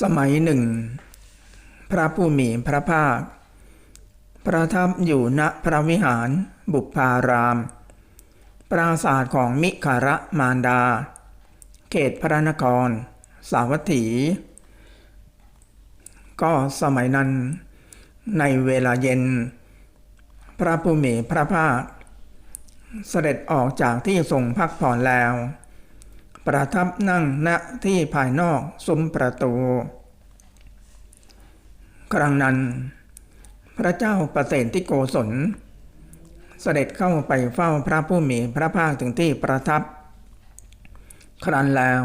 สมัยหนึ่ง พระผู้มีพระภาค ประทับอยู่ณพระวิหารบุพาราม ปราศาสตร์ของมิคาระมารดา เขตพระนคร สาวัตถี ก็สมัยนั้นในเวลาเย็น พระผู้มีพระภาค เสด็จออกจากที่ทรงพักผ่อนแล้ว ประทับนั่งณที่ภายนอกซุ้มประตู ครั้งนั้น พระเจ้าประเสนที่โกศล เสด็จเข้าไปเฝ้าพระผู้มีพระภาคถึงที่ประทับ ครั้นแล้ว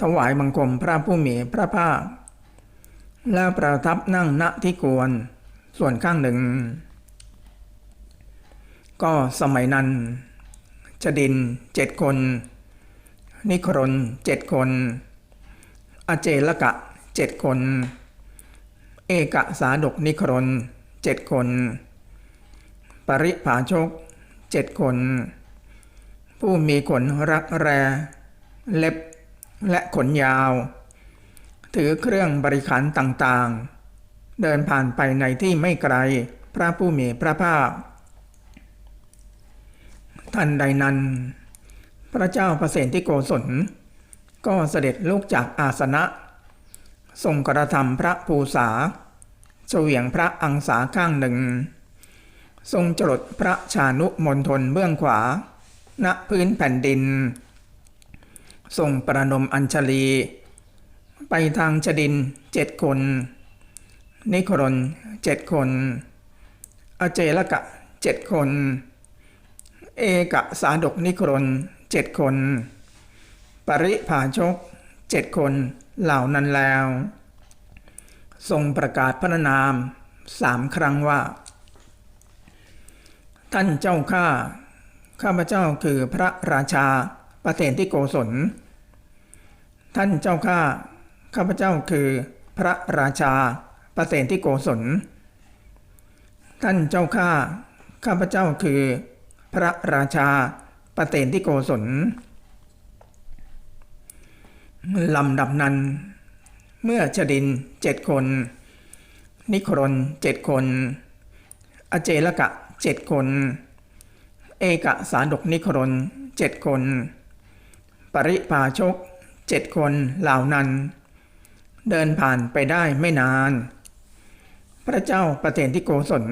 ถวายบังคมพระผู้มีพระภาค แล้วประทับนั่งณที่กวนส่วนข้างหนึ่ง ก็สมัยนั้น จดินเจ็ดคน นิครนเจ็ดคน อเจลกะเจ็ดคน เอกสาดกนิครนเจ็ดคน ปริภาชกเจ็ดคน ผู้มีขนรักแร เล็บและขนยาว ถือเครื่องบริขารต่างๆ เดินผ่านไปในที่ไม่ไกลพระผู้มีพระภาคท่านใดนั้น พระเจ้าประเสนที่โกศล ก็เสด็จลุกจากอาสนะทรงกระทำพระภูษาเฉวียงพระอังสาข้างหนึ่ง ทรงจรดพระชานุมนทนเบื้องขวา ณพื้นแผ่นดิน ทรงประนมอัญชลี ไปทางจดินเจ็ดคน นิครนเจ็ดคน อเจลกะเจ็ดคน เอกสาดกนิครน เจ็ดคน ปริภาชกเจ็ดคนเหล่านั้นแล้ว ทรงประกาศพระนามสามครั้งว่า ท่านเจ้าข้าข้าพเจ้าคือพระราชาประเทนที่โกศล ท่านเจ้าข้าข้าพเจ้าคือพระราชาประเทนที่โกศล ท่านเจ้าข้าข้าพเจ้าคือ พระราชา ประเทนที่โกศลลำดับนั้น เมื่อจดินเจ็ดคน นิครนเจ็ดคน อเจลกะเจ็ดคน เอกสาดกนิครนเจ็ดคน ปริภาชกเจ็ดคนเหล่านั้น เดินผ่านไปได้ไม่นาน พระเจ้าประเทนที่โกศล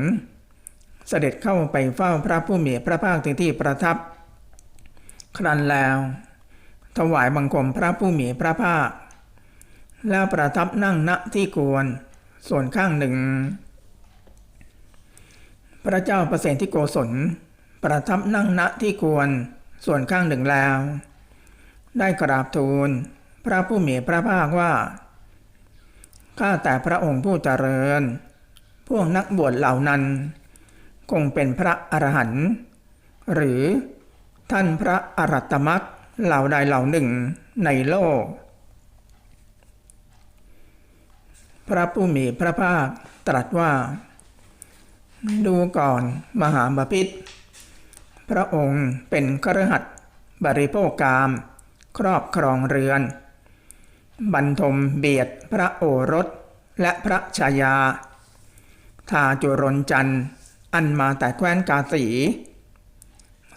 เสด็จเข้าไปเฝ้าพระผู้มีพระภาคถึงที่ประทับ ครั้นแล้ว ถวายบังคมพระผู้มีพระภาค แล้วประทับนั่งณที่กวนส่วนข้างหนึ่ง พระเจ้าประเสนที่โกศล ประทับนั่งณที่กวนส่วนข้างหนึ่งแล้ว ได้กราบทูล พระผู้มีพระภาคว่าข้าแต่พระองค์ผู้เจริญ พวกนักบวชเหล่านั้น คงเป็นพระอรหันต์หรือ ท่านพระอรัตตมักเหล่าใดเหล่าหนึ่งในโลก พระผู้มีพระภาคตรัสว่า ดูก่อนมหาบพิษพระองค์เป็นครหัสบริโภคกาม ครอบครองเรือน บรรทมเบียดพระโอรสและพระชายาทาจุรนจันทร์อันมาแต่แคว้นกาสี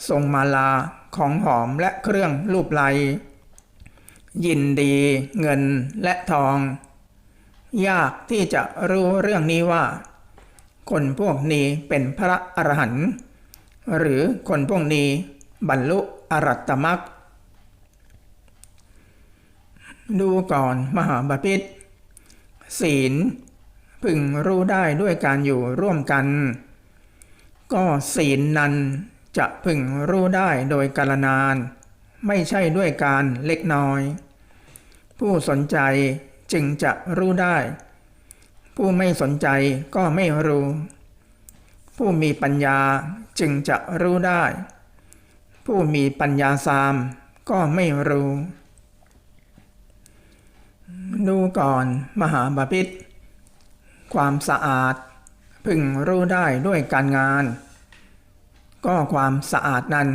ทรงมาลาของหอมและเครื่องรูปไลยินดีเงินและทอง ยากที่จะรู้เรื่องนี้ว่า คนพวกนี้เป็นพระอรหันต์หรือคนพวกนี้บรรลุอรัตตมรรคดูก่อนมหาบาพิษศีล พึงรู้ได้ด้วยการอยู่ร่วมกัน ก็ศีลนั้น จะพึงรู้ได้โดยกาลนาน ไม่ใช่ด้วยการเล็กน้อย ผู้สนใจจึงจะรู้ได้ ผู้ไม่สนใจก็ไม่รู้ ผู้มีปัญญาจึงจะรู้ได้ ผู้มีปัญญาสามก็ไม่รู้ ดูก่อนมหาบาพิษความสะอาด พึงรู้ได้ด้วยการงาน ก็ความสะอาดนั้น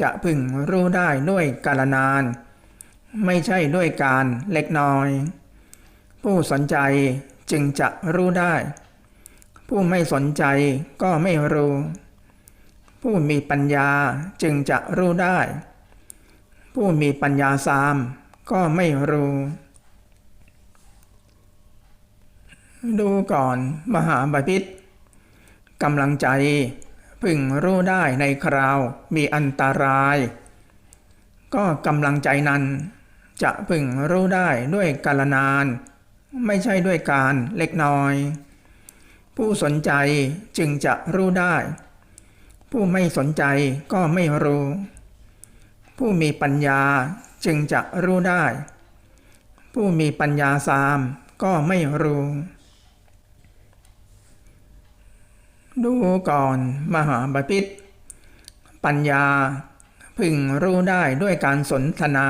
จะพึงรู้ได้ด้วยกาลนาน ไม่ใช่ด้วยการเล็กน้อย ผู้สนใจจึงจะรู้ได้ ผู้ไม่สนใจก็ไม่รู้ ผู้มีปัญญาจึงจะรู้ได้ ผู้มีปัญญาสามก็ไม่รู้ ดูก่อนมหาบพิษกำลังใจ พึงรู้ได้ในคราวมีอันตราย ก็กำลังใจนั้น จะพึงรู้ได้ด้วยกาลนาน ไม่ใช่ด้วยการเล็กน้อย ผู้สนใจจึงจะรู้ได้ ผู้ไม่สนใจก็ไม่รู้ ผู้มีปัญญาจึงจะรู้ได้ ผู้มีปัญญาสามก็ไม่รู้ ดูก่อนมหาบพิษปัญญาพึงรู้ได้ด้วยการสนทนา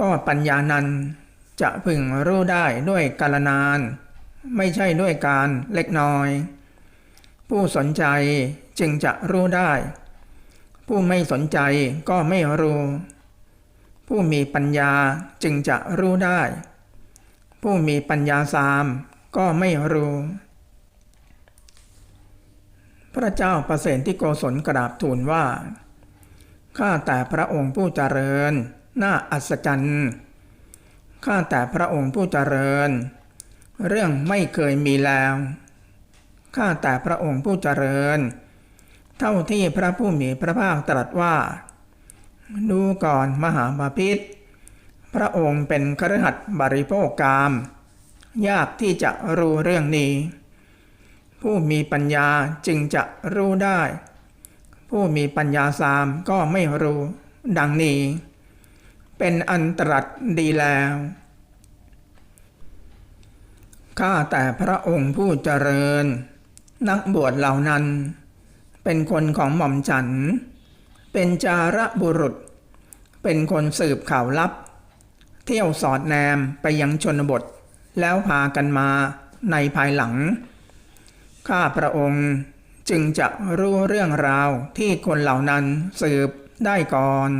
ก็ปัญญานั้นจะพึงรู้ได้ด้วยกาลนาน ไม่ใช่ด้วยการเล็กน้อย ผู้สนใจจึงจะรู้ได้ ผู้ไม่สนใจก็ไม่รู้ ผู้มีปัญญาจึงจะรู้ได้ ผู้มีปัญญาสามก็ไม่รู้ พระเจ้าประเสนที่โกศลกราบทูลว่า ข้าแต่พระองค์ผู้เจริญ น่าอัศจรรย์ ข้าแต่พระองค์ผู้เจริญ เรื่องไม่เคยมีแล้ว ข้าแต่พระองค์ผู้เจริญ เท่าที่พระผู้มีพระภาคตรัสว่า ดูก่อนมหาบาพิษพระองค์เป็นครหัสบริโภคกาม ยากที่จะรู้เรื่องนี้ ผู้มีปัญญาจึงจะรู้ได้ ผู้มีปัญญาสามก็ไม่รู้ ดังนี้ เป็นอันตรัสดีแล้วข้าแต่พระองค์ผู้เจริญ นักบวชเหล่านั้น เป็นคนของหม่อมฉัน เป็นจาระบุรุษ เป็นคนสืบข่าวลับ เที่ยวสอดแนมไปยังชนบท แล้วพากันมาในภายหลัง ข้าพระองค์จึงจะรู้เรื่องราวที่คนเหล่านั้นสืบได้ก่อน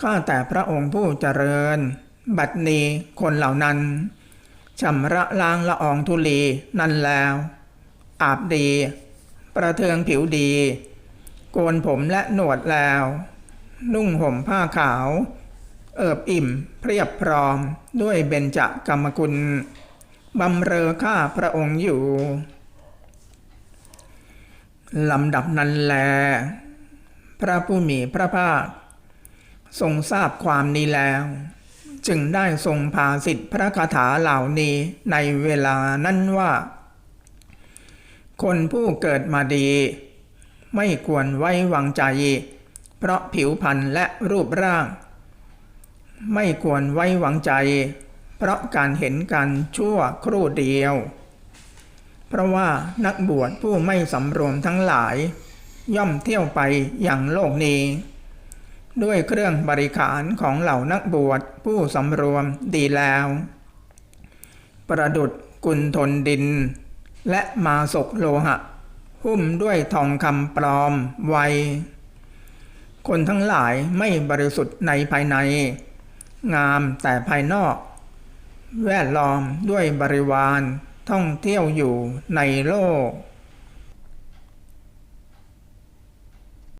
ข้าแต่พระองค์ผู้เจริญ บัดนี้คนเหล่านั้นชำระล้างละอองธุลีนั่นแล้ว อาบดี ประเทืองผิวดี โกนผมและหนวดแล้ว นุ่งห่มผ้าขาว เอิบอิ่มเพียบพร้อมด้วยเบญจกรรมกุล บำเรอข้าพระองค์อยู่ลำดับนั้นแล พระผู้มีพระภาค ทรงทราบความนี้แล้ว จึงได้ทรงพาสิทธิพระคาถาเหล่านี้ในเวลานั้นว่า คนผู้เกิดมาดี ไม่ควรไว้วางใจ เพราะผิวพรรณและรูปร่าง ไม่ควรไว้วางใจ เพราะการเห็นกันชั่วครู่เดียว เพราะว่านักบวชผู้ไม่สำรวมทั้งหลาย ย่อมเที่ยวไปอย่างโลกนี้ ด้วยเครื่องบริขารของเหล่านักบวชผู้สำรวมดีแล้ว ประดุดกุลทนดิน และมาศกโลหะ หุ้มด้วยทองคำปลอมไวคนทั้งหลายไม่บริสุทธิ์ในภายใน งามแต่ภายนอก แวดล้อมด้วยบริวารท่องเที่ยวอยู่ในโลก